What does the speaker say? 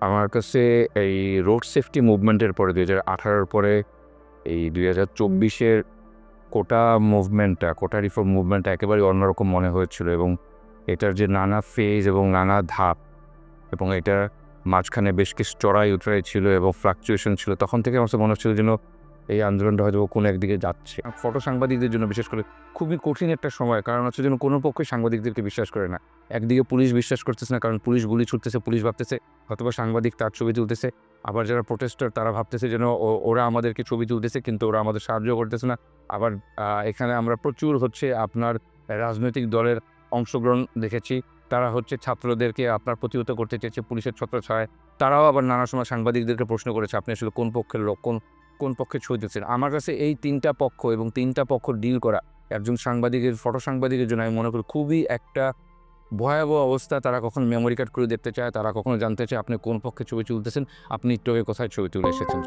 আমার কাছে এই রোড সেফটি মুভমেন্টের পরে, দুই হাজার আঠারোর পরে, এই দুই হাজার চব্বিশের কোটা মুভমেন্টটা কোটা রিফর্ম মুভমেন্টটা একেবারে অন্যরকম মনে হয়েছিল এবং এটার যে নানা ফেজ এবং নানা ধাপ এবং এটার মাঝখানে বেশ কিছু চড়াই উতরাই ছিল এবং ফ্লাকচুয়েশন ছিল, তখন থেকে আমার মনে হচ্ছিল যেন এই আন্দোলনটা হয়তো কোনো একদিকে যাচ্ছে। ফটো সাংবাদিকদের জন্য বিশেষ করে খুবই কঠিন একটা সময়, কারণ হচ্ছে যেন কোনো পক্ষে সাংবাদিকদেরকে বিশ্বাস করে না। একদিকে পুলিশ বিশ্বাস করতেছে না, কারণ পুলিশ গুলি ছুটতেছে, পুলিশ ভাবতেছে অথবা সাংবাদিক তার ছবি তুলতেছে, আবার যারা প্রোটেস্টার তারা ভাবতেছে যেন ওরা আমাদেরকে ছবি তুলতেছে, কিন্তু ওরা আমাদের সাহায্য করতেছে না। আবার এখানে আমরা প্রচুর হচ্ছে আপনার রাজনৈতিক দলের অংশগ্রহণ দেখেছি। তারা হচ্ছে ছাত্রদেরকে আপনার প্রতিহত করতে চেয়েছে, পুলিশের ছত্রছায় তারাও আবার নানা সময় সাংবাদিকদেরকে প্রশ্ন করেছে, আপনি আসলে কোন পক্ষের লোক, কোন কোন পক্ষে ছবি তুলছেন আমার কাছে এই তিনটা পক্ষ এবং তিনটা পক্ষ ডিল করা, একজন সাংবাদিকের ফটো সাংবাদিকের জন্য আমি মনে করি খুবই একটা ভয়াবহ অবস্থা। তারা কখন মেমোরি কার্ড করে দেখতে চায়, তারা কখনো জানতে চায় আপনি কোন পক্ষে ছবি তুলতেছেন, আপনি টোকে কোথায় ছবি তুলে এসেছেন।